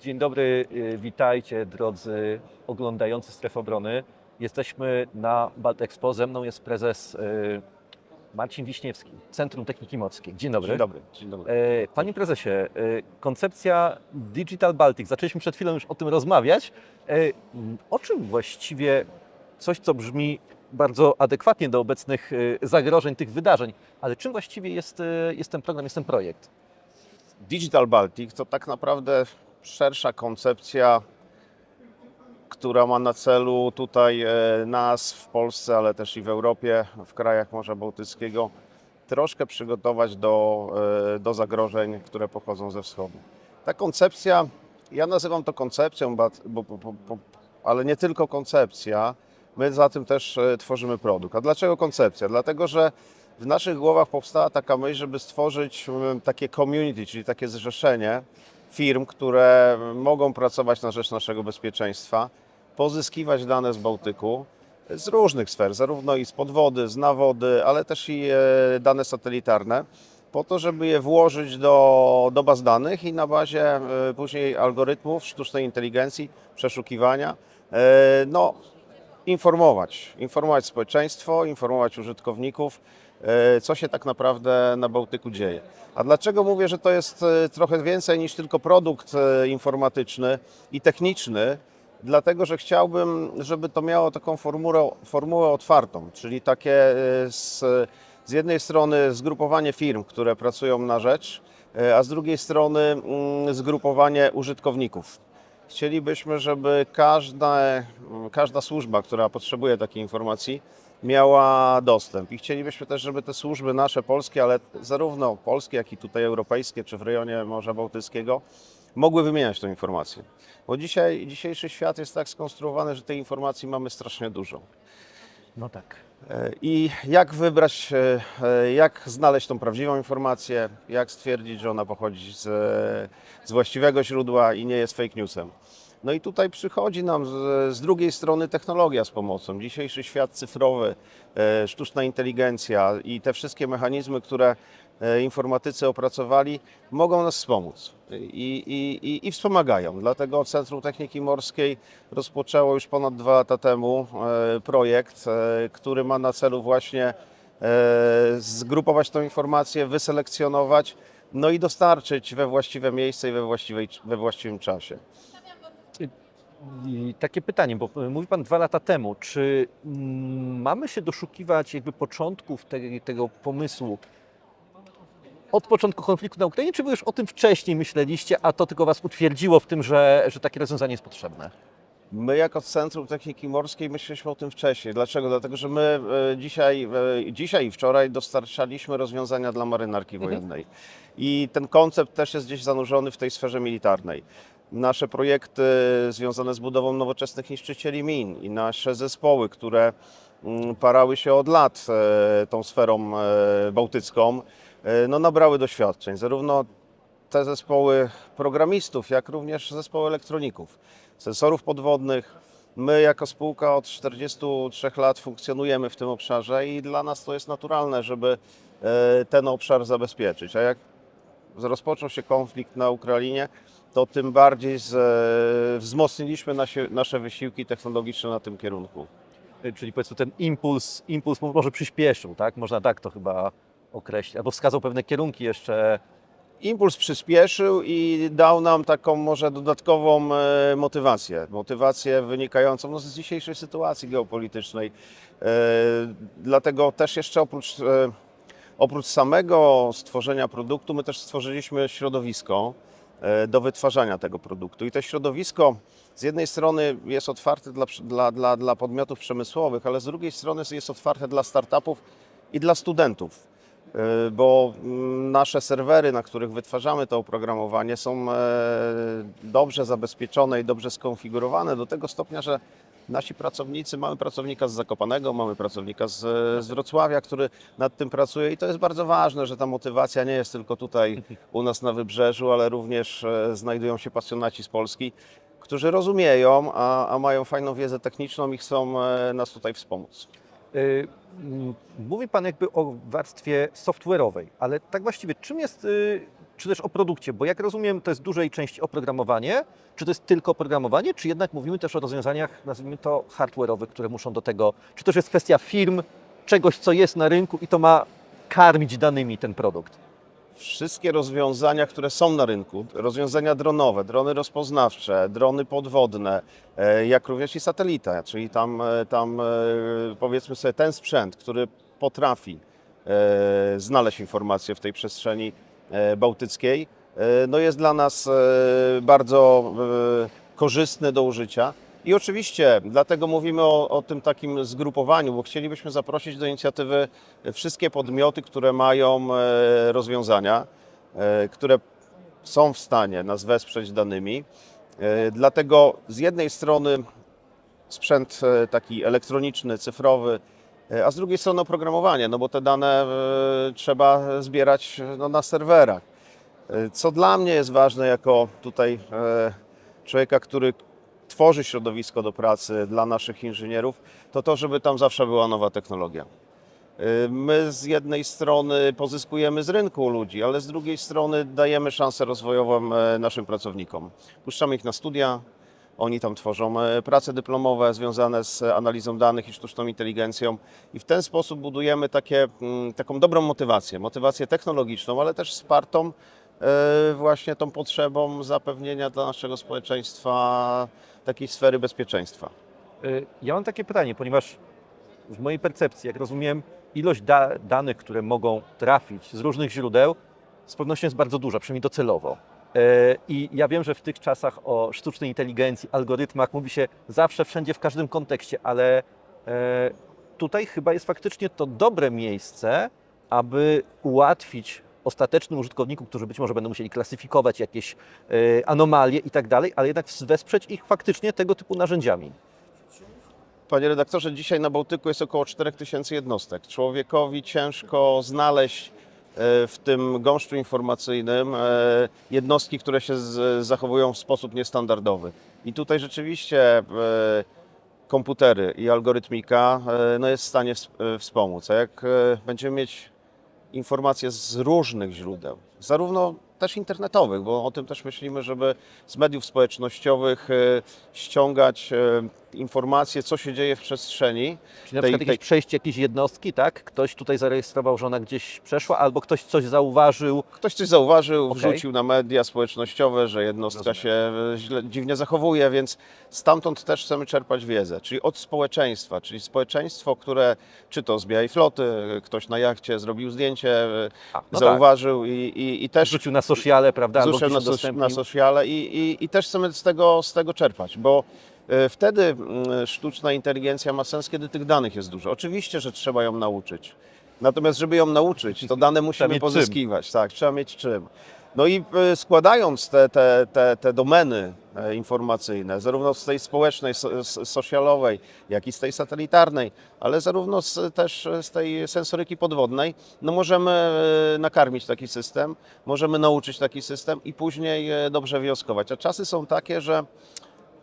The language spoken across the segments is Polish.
Dzień dobry, y, witajcie drodzy oglądający Strefę Obrony. Jesteśmy na Baltexpo. Ze mną jest prezes y, Marcin Wiśniewski, Centrum Techniki Morskiej. Dzień dobry. Dzień dobry. Dzień dobry. E, Panie prezesie, e, koncepcja Digital Baltic, zaczęliśmy przed chwilą już o tym rozmawiać. E, O czym właściwie coś, co brzmi bardzo adekwatnie do obecnych zagrożeń tych wydarzeń, ale czym właściwie jest, jest ten program, jest ten projekt? Digital Baltic to tak naprawdę szersza koncepcja, która ma na celu tutaj e, nas w Polsce, ale też i w Europie, w krajach Morza Bałtyckiego, troszkę przygotować do, e, do zagrożeń, które pochodzą ze wschodu. Ta koncepcja, ja nazywam to koncepcją, bo, bo, bo, ale nie tylko koncepcja, my za tym też e, tworzymy produkt. A dlaczego koncepcja? Dlatego, że w naszych głowach powstała taka myśl, żeby stworzyć mm, takie community, czyli takie zrzeszenie firm, które mogą pracować na rzecz naszego bezpieczeństwa, pozyskiwać dane z Bałtyku z różnych sfer, zarówno i z podwody, z nawody, ale też i e, dane satelitarne, po to, żeby je włożyć do, do baz danych i na bazie e, później algorytmów sztucznej inteligencji, przeszukiwania, e, no, informować, informować społeczeństwo, informować użytkowników, e, co się tak naprawdę na Bałtyku dzieje. A dlaczego mówię, że to jest e, trochę więcej niż tylko produkt e, informatyczny i techniczny? Dlatego, że chciałbym, żeby to miało taką formułę, formułę otwartą, czyli takie z, z jednej strony zgrupowanie firm, które pracują na rzecz, a z drugiej strony mm, zgrupowanie użytkowników. Chcielibyśmy, żeby każda, każda służba, która potrzebuje takiej informacji, miała dostęp. I chcielibyśmy też, żeby te służby nasze polskie, ale zarówno polskie, jak i tutaj europejskie, czy w rejonie Morza Bałtyckiego, mogły wymieniać tę informację. Bo dzisiaj, dzisiejszy świat jest tak skonstruowany, że tej informacji mamy strasznie dużo. No tak. E, I jak wybrać, e, e, jak znaleźć tą prawdziwą informację, jak stwierdzić, że ona pochodzi z, z właściwego źródła i nie jest fake newsem. No i tutaj przychodzi nam z, z drugiej strony technologia z pomocą. Dzisiejszy świat cyfrowy, sztuczna inteligencja i te wszystkie mechanizmy, które informatycy opracowali, mogą nas wspomóc i, i, i, i wspomagają. Dlatego Centrum Techniki Morskiej rozpoczęło już ponad dwa lata temu e, projekt, e, który ma na celu właśnie e, zgrupować tą informację, wyselekcjonować, no i dostarczyć we właściwe miejsce i we, właściwej, we właściwym czasie. I takie pytanie, bo mówi Pan dwa lata temu, czy mm, mamy się doszukiwać jakby początków te, tego pomysłu od początku konfliktu na Ukrainie, czy Wy już o tym wcześniej myśleliście, a to tylko Was utwierdziło w tym, że, że takie rozwiązanie jest potrzebne? My jako Centrum Techniki Morskiej myśleliśmy o tym wcześniej. Dlaczego? Dlatego, że my e, dzisiaj, e, dzisiaj i wczoraj dostarczaliśmy rozwiązania dla marynarki wojennej. I ten koncept też jest gdzieś zanurzony w tej sferze militarnej. Nasze projekty związane z budową nowoczesnych niszczycieli min i nasze zespoły, które mm, parały się od lat e, tą sferą bałtycką, no, nabrały doświadczeń. Zarówno te zespoły programistów, jak również zespoły elektroników, sensorów podwodnych. My jako spółka od 43 lat funkcjonujemy w tym obszarze i dla nas to jest naturalne, żeby e, ten obszar zabezpieczyć. A jak rozpoczął się konflikt na Ukrainie, to tym bardziej z, e, wzmocniliśmy nasie, nasze wysiłki technologiczne na tym kierunku. Czyli powiedzmy ten impuls, impuls może przyspieszył, tak? Można tak to chyba określić, albo wskazał pewne kierunki jeszcze. Impuls przyspieszył i dał nam taką może dodatkową e, motywację. Motywację wynikającą no, z dzisiejszej sytuacji geopolitycznej. E, Dlatego też jeszcze oprócz, e, oprócz samego stworzenia produktu, my też stworzyliśmy środowisko do wytwarzania tego produktu. I to środowisko z jednej strony jest otwarte dla, dla, dla, dla podmiotów przemysłowych, ale z drugiej strony jest otwarte dla startupów i dla studentów. E, bo mm, nasze serwery, na których wytwarzamy to oprogramowanie, są e, dobrze zabezpieczone i dobrze skonfigurowane do tego stopnia, że nasi pracownicy, mamy pracownika z Zakopanego, mamy pracownika z, z Wrocławia, który nad tym pracuje i to jest bardzo ważne, że ta motywacja nie jest tylko tutaj u nas na wybrzeżu, ale również e, znajdują się pasjonaci z Polski, którzy rozumieją, a, a mają fajną wiedzę techniczną i chcą nas tutaj wspomóc. Y, mm, Mówi Pan jakby o warstwie software'owej, ale tak właściwie czym jest y, czy też o produkcie, bo jak rozumiem, to jest dużej części oprogramowanie. Czy to jest tylko oprogramowanie, czy jednak mówimy też o rozwiązaniach, nazwijmy to hardware'owych, które muszą do tego, czy też jest kwestia firm, czegoś, co jest na rynku i to ma karmić danymi ten produkt? Wszystkie rozwiązania, które są na rynku, rozwiązania dronowe, drony rozpoznawcze, drony podwodne, e, jak również i satelita, czyli tam, e, tam e, powiedzmy sobie ten sprzęt, który potrafi znaleźć informacje w tej przestrzeni bałtyckiej, no jest dla nas bardzo korzystny do użycia. I oczywiście dlatego mówimy o, o tym takim zgrupowaniu, bo chcielibyśmy zaprosić do inicjatywy wszystkie podmioty, które mają e, rozwiązania, e, które są w stanie nas wesprzeć danymi. E, Dlatego z jednej strony sprzęt taki elektroniczny, cyfrowy, a z drugiej strony oprogramowanie, no bo te dane trzeba zbierać no, na serwerach. Co dla mnie jest ważne jako tutaj człowieka, który tworzy środowisko do pracy dla naszych inżynierów, to to, żeby tam zawsze była nowa technologia. Y, My z jednej strony pozyskujemy z rynku ludzi, ale z drugiej strony dajemy szansę rozwojową e, naszym pracownikom. Puszczamy ich na studia, oni tam tworzą e, prace dyplomowe związane z analizą danych i sztuczną inteligencją i w ten sposób budujemy takie, mm, taką dobrą motywację, motywację technologiczną, ale też wspartą właśnie tą potrzebą zapewnienia dla naszego społeczeństwa takiej sfery bezpieczeństwa. Y, Ja mam takie pytanie, ponieważ w mojej percepcji, jak rozumiem, ilość da danych, które mogą trafić z różnych źródeł, z pewnością jest bardzo duża, przynajmniej docelowo. E, I ja wiem, że w tych czasach o sztucznej inteligencji, algorytmach mówi się zawsze, wszędzie, w każdym kontekście, ale e, tutaj chyba jest faktycznie to dobre miejsce, aby ułatwić ostatecznym użytkownikom, którzy być może będą musieli klasyfikować jakieś e, anomalie i tak dalej, ale jednak wesprzeć ich faktycznie tego typu narzędziami. Panie redaktorze, dzisiaj na Bałtyku jest około 4000 jednostek. Człowiekowi ciężko znaleźć e, w tym gąszczu informacyjnym e, jednostki, które się zachowują w sposób niestandardowy. I tutaj rzeczywiście komputery i algorytmika no jest w stanie ws- wspomóc. A jak będziemy mieć informacje z różnych źródeł, zarówno też internetowych, bo o tym też myślimy, żeby z mediów społecznościowych e, ściągać e, informacje, co się dzieje w przestrzeni. Czyli na tej- przykład tej- jakieś przejście jakiejś jednostki, tak? Ktoś tutaj zarejestrował, że ona gdzieś przeszła, albo ktoś coś zauważył. Ktoś coś zauważył, Okej. wrzucił na media społecznościowe, że jednostka Rozumiem. się e, źle, dziwnie zachowuje, więc stamtąd też chcemy czerpać wiedzę, czyli od społeczeństwa, czyli społeczeństwo, które czy to z białej floty, ktoś na jachcie zrobił zdjęcie, e, A, no zauważył i, i, i tak. też Rzucił na sociale, prawda? gdzieś na, so, na sociale i, i, i też chcemy z tego, z tego czerpać, bo wtedy mm, sztuczna inteligencja ma sens, kiedy tych danych jest dużo. Oczywiście, że trzeba ją nauczyć. Natomiast, żeby ją nauczyć, to dane musimy pozyskiwać. Tak, trzeba mieć czym. No i e, składając te, te, te, te domeny e, informacyjne, zarówno z tej społecznej, socialowej, jak i z tej satelitarnej, ale zarówno z, też z tej sensoryki podwodnej, no możemy e, nakarmić taki system, możemy nauczyć taki system i później e, dobrze wnioskować. A czasy są takie, że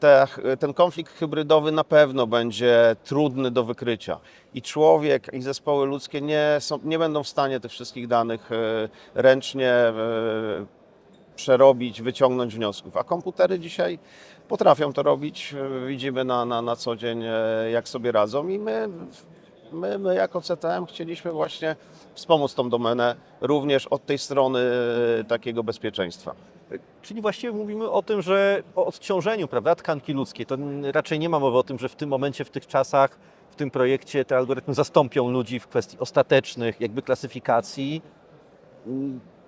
te, ten konflikt hybrydowy na pewno będzie trudny do wykrycia. I człowiek, i zespoły ludzkie nie, są, nie będą w stanie tych wszystkich danych e, ręcznie e, przerobić, wyciągnąć wniosków. A komputery dzisiaj potrafią to robić. E, Widzimy na, na, na co dzień, jak sobie radzą, i my, my, my jako CTM chcieliśmy właśnie wspomóc tą domenę również od tej strony e, takiego bezpieczeństwa. Czyli właściwie mówimy o tym, że o odciążeniu, prawda, tkanki ludzkiej. To raczej nie ma mowy o tym, że w tym momencie, w tych czasach, w tym projekcie te algorytmy zastąpią ludzi w kwestii ostatecznych, jakby klasyfikacji.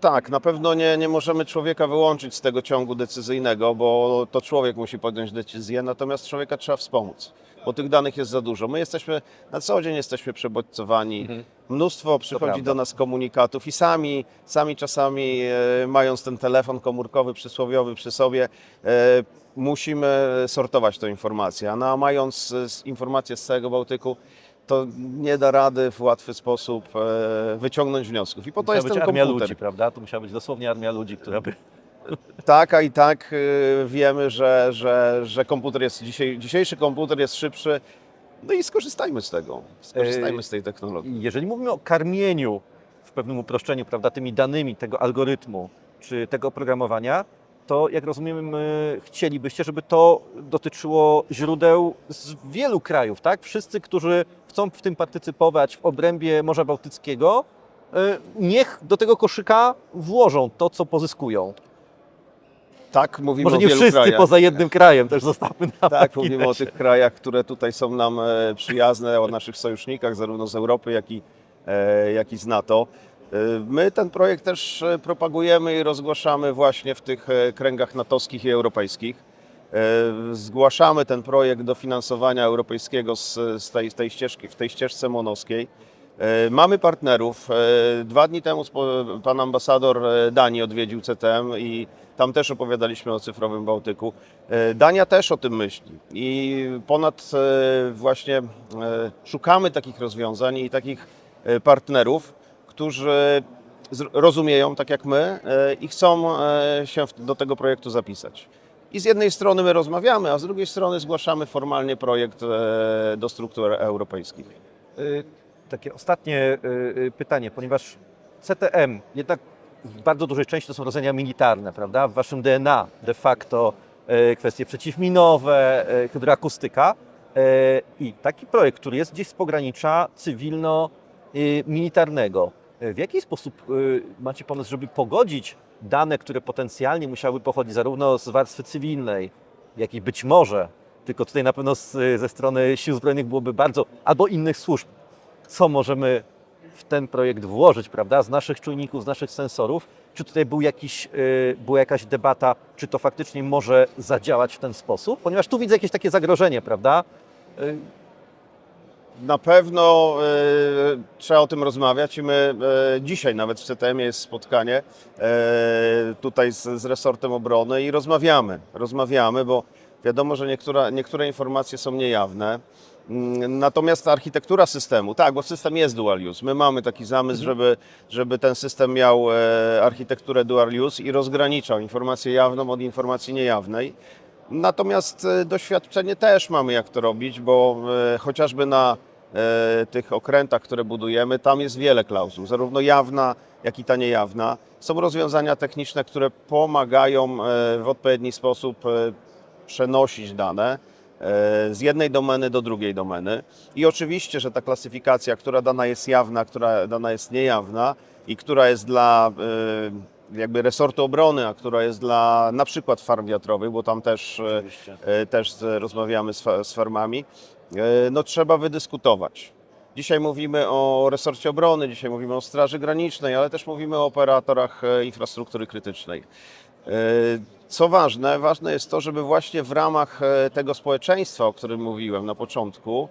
Tak, na pewno nie, nie możemy człowieka wyłączyć z tego ciągu decyzyjnego, bo to człowiek musi podjąć decyzję, natomiast człowieka trzeba wspomóc, bo tych danych jest za dużo. My jesteśmy, na co dzień jesteśmy przebodźcowani, mnóstwo przychodzi do nas komunikatów i sami, sami czasami e, mając ten telefon komórkowy przysłowiowy przy sobie, e, musimy sortować tę informację, a no, a mając e, informacje z całego Bałtyku, to nie da rady w łatwy sposób e, wyciągnąć wniosków. I po to Musiała jest być ten armia komputer. ludzi, prawda? To musiała być dosłownie armia ludzi, która by... Tak, a i tak y, wiemy, że, że, że komputer jest dzisiaj, dzisiejszy komputer jest szybszy. No i skorzystajmy z tego. Skorzystajmy z tej technologii. Jeżeli mówimy o karmieniu w pewnym uproszczeniu, prawda, tymi danymi tego algorytmu, czy tego oprogramowania, to jak rozumiem, chcielibyście, żeby to dotyczyło źródeł z wielu krajów, tak? Wszyscy, którzy chcą w tym partycypować w obrębie Morza Bałtyckiego, y, niech do tego koszyka włożą to, co pozyskują. Tak, mówimy Może o nie wielu wszyscy krajach. poza jednym krajem, też zostawmy na Tak, mówimy o tych krajach, które tutaj są nam e, przyjazne, o naszych sojusznikach, zarówno z Europy, jak i, e, jak i z NATO. E, My ten projekt też e, propagujemy i rozgłaszamy właśnie w tych e, kręgach natowskich i europejskich. Zgłaszamy ten projekt do finansowania europejskiego z, tej, tej ścieżki, w tej ścieżce monowskiej. Mamy partnerów. Dwa dni temu pan ambasador Danii odwiedził CTM i tam też opowiadaliśmy o cyfrowym Bałtyku. Dania też o tym myśli i ponad właśnie szukamy takich rozwiązań i takich partnerów, którzy rozumieją tak jak my e, i chcą e, się do tego projektu zapisać. I z jednej strony my rozmawiamy, a z drugiej strony zgłaszamy formalnie projekt e, do struktur europejskich. Y, Takie ostatnie y, y, pytanie, ponieważ CTM jednak w bardzo dużej części to są rozwiązania militarne, prawda? W waszym DNA de facto y, kwestie przeciwminowe, y, hydroakustyka y, i taki projekt, który jest gdzieś z pogranicza cywilno-militarnego. W jaki sposób y, macie pomysł, żeby pogodzić dane, które potencjalnie musiały pochodzić zarówno z warstwy cywilnej, jak i być może, tylko tutaj na pewno z, ze strony Sił Zbrojnych byłoby bardzo, albo innych służb, co możemy w ten projekt włożyć, prawda, z naszych czujników, z naszych sensorów, czy tutaj był jakiś, y, była jakaś debata, czy to faktycznie może zadziałać w ten sposób, ponieważ tu widzę jakieś takie zagrożenie, prawda, Y, Na pewno e, trzeba o tym rozmawiać i my e, dzisiaj nawet w CTM jest spotkanie e, tutaj z, z resortem obrony i rozmawiamy. Rozmawiamy, bo wiadomo, że niektóre, niektóre informacje są niejawne. Mm, Natomiast architektura systemu, tak, bo system jest dual use. My mamy taki zamysł, żeby, żeby ten system miał architekturę dual use i rozgraniczał informację jawną od informacji niejawnej. Natomiast doświadczenie też mamy, jak to robić, bo chociażby na tych okrętach, które budujemy, tam jest wiele klauzul, zarówno jawna, jak i ta niejawna. Są rozwiązania techniczne, które pomagają e, w odpowiedni sposób e, przenosić dane e, z jednej domeny do drugiej domeny. I oczywiście, że ta klasyfikacja, która dana jest jawna, która dana jest niejawna i która jest dla e, jakby resortu obrony, a która jest dla na przykład farm wiatrowych, bo tam też, e, Oczywiście. e, też rozmawiamy z, z farmami, e, no trzeba wydyskutować. Dzisiaj mówimy o resorcie obrony, dzisiaj mówimy o Straży Granicznej, ale też mówimy o operatorach e, infrastruktury krytycznej. E, Co ważne, ważne jest to, żeby właśnie w ramach e, tego społeczeństwa, o którym mówiłem na początku,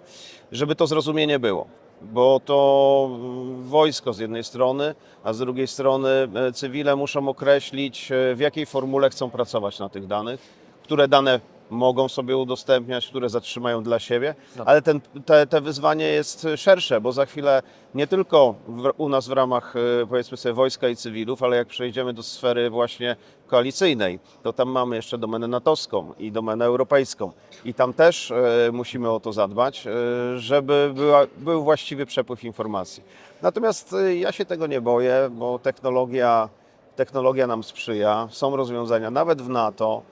żeby to zrozumienie było. Bo to wojsko z jednej strony, a z drugiej strony e, cywile muszą określić, e, w jakiej formule chcą pracować na tych danych, które dane mogą sobie udostępniać, które zatrzymają dla siebie, No. ale ten, te, te wyzwanie jest szersze, bo za chwilę nie tylko w, u nas w ramach e, powiedzmy sobie wojska i cywilów, ale jak przejdziemy do sfery właśnie koalicyjnej, to tam mamy jeszcze domenę natowską i domenę europejską i tam też e, musimy o to zadbać, e, żeby była, był właściwy przepływ informacji. Natomiast e, ja się tego nie boję, bo technologia, technologia nam sprzyja, są rozwiązania nawet w NATO,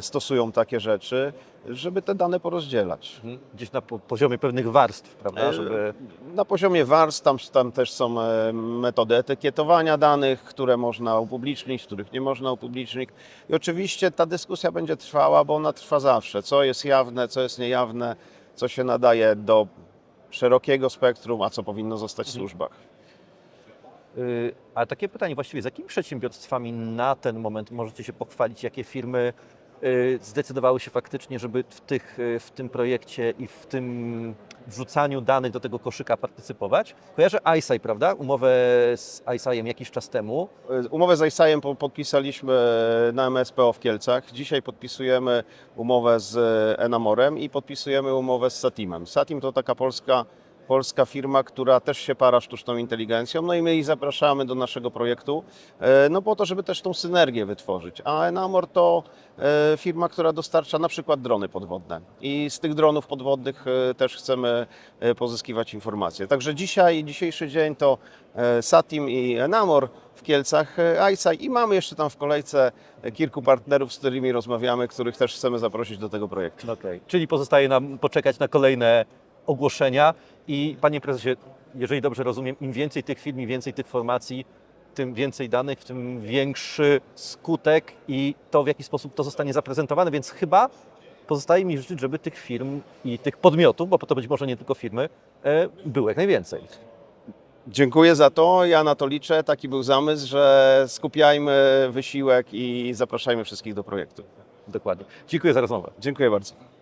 stosują takie rzeczy, żeby te dane porozdzielać. Mhm. Gdzieś na po- poziomie pewnych warstw, prawda, E, żeby... Na poziomie warstw tam, tam też są e, metody etykietowania danych, które można upublicznić, których nie można upublicznić. I oczywiście ta dyskusja będzie trwała, bo ona trwa zawsze. Co jest jawne, co jest niejawne, co się nadaje do szerokiego spektrum, a co powinno zostać w służbach. Y, Ale takie pytanie właściwie, z jakimi przedsiębiorstwami na ten moment możecie się pochwalić, jakie firmy y, zdecydowały się faktycznie, żeby w, tych, y, w tym projekcie i w tym wrzucaniu danych do tego koszyka partycypować? Kojarzę ISAI, prawda? Umowę z ISAIem jakiś czas temu. Umowę z ISAI-em po- podpisaliśmy na MSPO w Kielcach. Dzisiaj podpisujemy umowę z Enamorem i podpisujemy umowę z Satimem. Satim to taka polska, polska firma, która też się para sztuczną inteligencją, no i my ich zapraszamy do naszego projektu, e, no po to, żeby też tą synergię wytworzyć. A Enamor to e, firma, która dostarcza na przykład drony podwodne i z tych dronów podwodnych e, też chcemy pozyskiwać informacje. Także dzisiaj, dzisiejszy dzień to Satim i Enamor w Kielcach eyesight i mamy jeszcze tam w kolejce kilku partnerów, z którymi rozmawiamy, których też chcemy zaprosić do tego projektu. Okej. Czyli pozostaje nam poczekać na kolejne ogłoszenia i panie prezesie, jeżeli dobrze rozumiem, im więcej tych firm, im więcej tych formacji, tym więcej danych, tym większy skutek i to, w jaki sposób to zostanie zaprezentowane, więc chyba pozostaje mi życzyć, żeby tych firm i tych podmiotów, bo to być może nie tylko firmy, e, było jak najwięcej. Dziękuję za to, ja na to liczę. Taki był zamysł, że skupiajmy wysiłek i zapraszajmy wszystkich do projektu. Dokładnie. Dziękuję za rozmowę. Dziękuję bardzo.